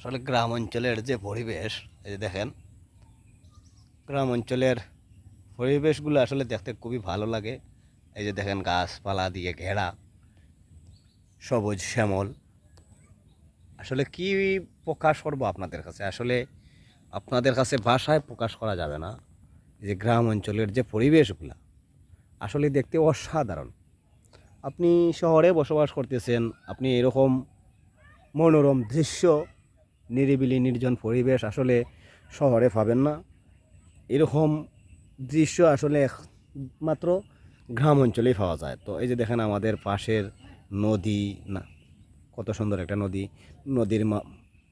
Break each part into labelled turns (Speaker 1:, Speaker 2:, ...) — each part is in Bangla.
Speaker 1: আসলে গ্রাম অঞ্চলের যে পরিবেশ, এই যে দেখেন গ্রাম অঞ্চলের পরিবেশগুলো আসলে দেখতে খুবই ভালো লাগে। এই যে দেখেন, গাছপালা দিয়ে ঘেরা, সবুজ শ্যামল। আসলে কি প্রকাশ করব আপনাদের কাছে? আসলে আপনাদের কাছে ভাষায় প্রকাশ করা যাবে না। যে গ্রাম অঞ্চলের যে পরিবেশগুলো, আসলে দেখতে অসাধারণ। আপনি শহরে বসবাস করতেছেন, আপনি এরকম মনোরম দৃশ্য নিরিবিলি নির্জন পরিবেশ আসলে শহরে পাবেন না। এরকম দৃশ্য আসলে মাত্র গ্রাম অঞ্চলেই পাওয়া যায়। তো এই যে দেখেন আমাদের পাশের নদী, না, কত সুন্দর একটা নদী। নদীর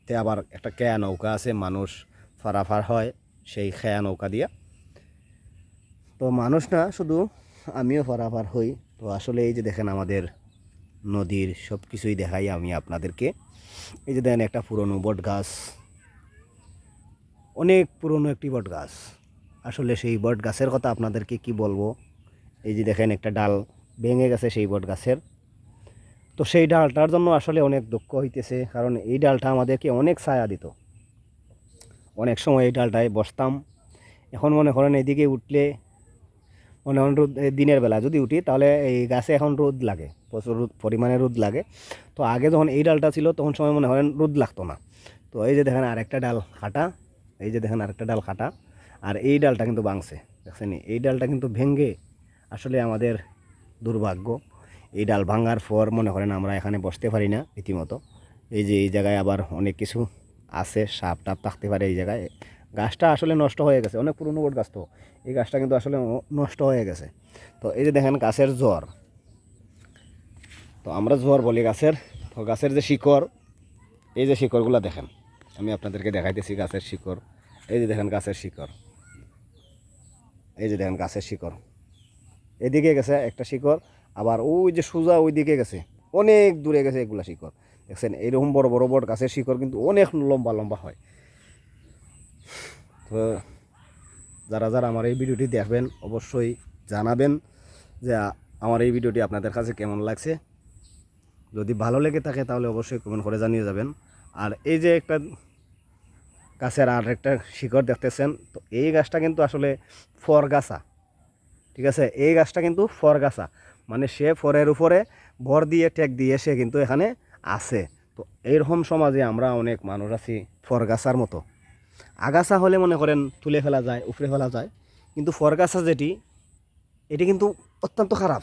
Speaker 1: তে আবার একটা খেয়া নৌকা আছে, মানুষ ফারাফার হয় সেই খেয়া নৌকা দিয়া। তো মানুষ না শুধু আমিও ফারাফার হই। তো আসলে এই যে দেখেন আমাদের নদীর সব কিছুই দেখাই আমি আপনাদেরকে। এই যে দেখেন একটা পুরনো বট গাছ। অনেক পুরনো একটি বট গাছ। আসলে সেই বট গাছের কথা আপনাদেরকে কি বলব? এই যে দেখেন একটা ডাল ভেঙে গেছে সেই বট গাছের। তো সেই ডালটার জন্য আসলে অনেক দুঃখ হইতেছে, কারণ এই ডালটা আমাদেরকে অনেক ছায়া দিত। অনেক সময় এই ডালটায় বসতাম। এখন মনে করেন এদিকে উঠলে মনে করেন রোদ দিনের বেলা যদি উঠি, তাহলে এই গাছে এখন রোদ লাগে, প্রচুর রোদ, পরিমাণে রোদ লাগে। তো আগে যখন এই ডালটা ছিল, তখন সময় মনে করেন রোদ লাগতো না। তো এই যে দেখেন আরেকটা ডাল কাটা এই যে দেখেন আরেকটা ডাল কাটা আর এই ডালটা কিন্তু ভাঙছে, দেখছেন এই ডালটা কিন্তু ভেঙ্গে আসলে আমাদের দুর্ভাগ্য। এই ডাল ভাঙার পর মনে করেন আমরা এখানে বসতে পারি না রীতিমতো। এই যে এই জায়গায় আবার অনেক কিছু আছে, সাপ টাপ থাকতে পারে এই জায়গায়। গাছটা আসলে নষ্ট হয়ে গেছে। অনেক পুরনো বট গাছ তো। এই গাছটা কিন্তু আসলে নষ্ট হয়ে গেছে। তো এই যে দেখেন গাছের জ্বর। তো আমরা জ্বর বলি গাছের। তো গাছের যে শিকড়, এই যে শিকড়গুলো দেখেন। আমি আপনাদেরকে দেখাইতেছি গাছের শিকড়। এই যে দেখেন গাছের শিকড়। এই যে দেখেন গাছের শিকড়। এদিকে গেছে একটা শিকড়, আবার ওই যে সোজা ওই দিকে গেছে। অনেক দূরে গেছে এগুলা শিকড়। দেখছেন? এইরকম বড় বড় বড় গাছের শিকড় কিন্তু অনেক লম্বা লম্বা হয়। তো যারা যারা আমার এই ভিডিওটি দেখবেন, অবশ্যই জানাবেন যে আমার এই ভিডিওটি আপনাদের কাছে কেমন লাগছে। যদি ভালো লেগে থাকে তাহলে অবশ্যই কমেন্ট করে জানিয়ে যাবেন। আর এই যে একটা গাছের আর একটা শিকড় দেখতেছেন, তো এই গাছটা কিন্তু আসলে ফর গাছা। ঠিক আছে? এই গাছটা কিন্তু ফর গাছা। মানে সে ফরের উপরে ভর দিয়ে টেক দিয়ে সে কিন্তু এখানে আছে। তো এইরকম সমাজে আমরা অনেক মানুষ আছি ফর গাছার মতো। আগাছা হলে মনে করেন তুলে ফেলা যায় উপরে ফেলা যায়। কিন্তু ফরগাছা যেটি, এটি কিন্তু অত্যন্ত খারাপ।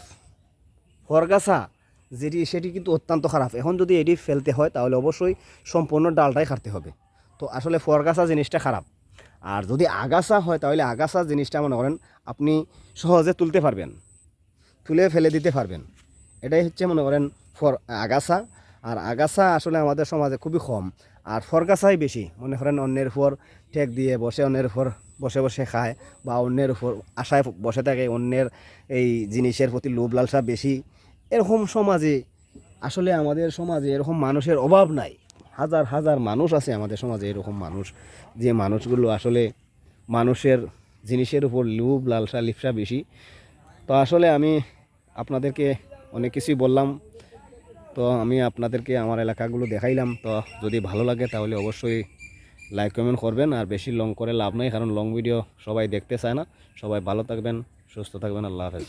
Speaker 1: ফরগাছা যেটি, সেটি কিন্তু অত্যন্ত খারাপ। এখন যদি এটি ফেলতে হয়, তাহলে অবশ্যই সম্পূর্ণ ডালটাই কাটতে হবে। তো আসলে ফরগাছা জিনিসটা খারাপ। আর যদি আগাছা হয়, তাহলে আগাছা জিনিসটা মনে করেন আপনি সহজে তুলতে পারবেন। তুলে ফেলে দিতে পারবেন। এটাই হচ্ছে মনে করেন ফর, আগাছা। আর আগাছা আসলে আমাদের সমাজে খুবই কম। আর ফরগাছাই বেশি। মনে করেন অন্যের উপর ঠেক দিয়ে বসে, অন্যের উপর বসে বসে খায় বা অন্যের উপর আশায় বসে থাকে, অন্যের এই জিনিসের প্রতি লোভ লালসা বেশি। এরকম সমাজে, আসলে আমাদের সমাজে এরকম মানুষের অভাব নাই। হাজার হাজার মানুষ আছে আমাদের সমাজে এরকম মানুষ। যে মানুষগুলো আসলে মানুষের জিনিসের উপর লোভ লালসা, লিপসা বেশি। তো আসলে আমি আপনাদেরকে অনেক কিছুই বললাম। তো আমি আপনাদেরকে আমার এলাকাগুলো দেখাইলাম। তো যদি ভালো লাগে তাহলে অবশ্যই লাইক, কমেন্ট করবেন আর বেশি লং করে লাভ নেই, কারণ লং ভিডিও সবাই দেখতে চায় না। সবাই ভালো থাকবেন, সুস্থ থাকবেন, আল্লাহ হাফেজ।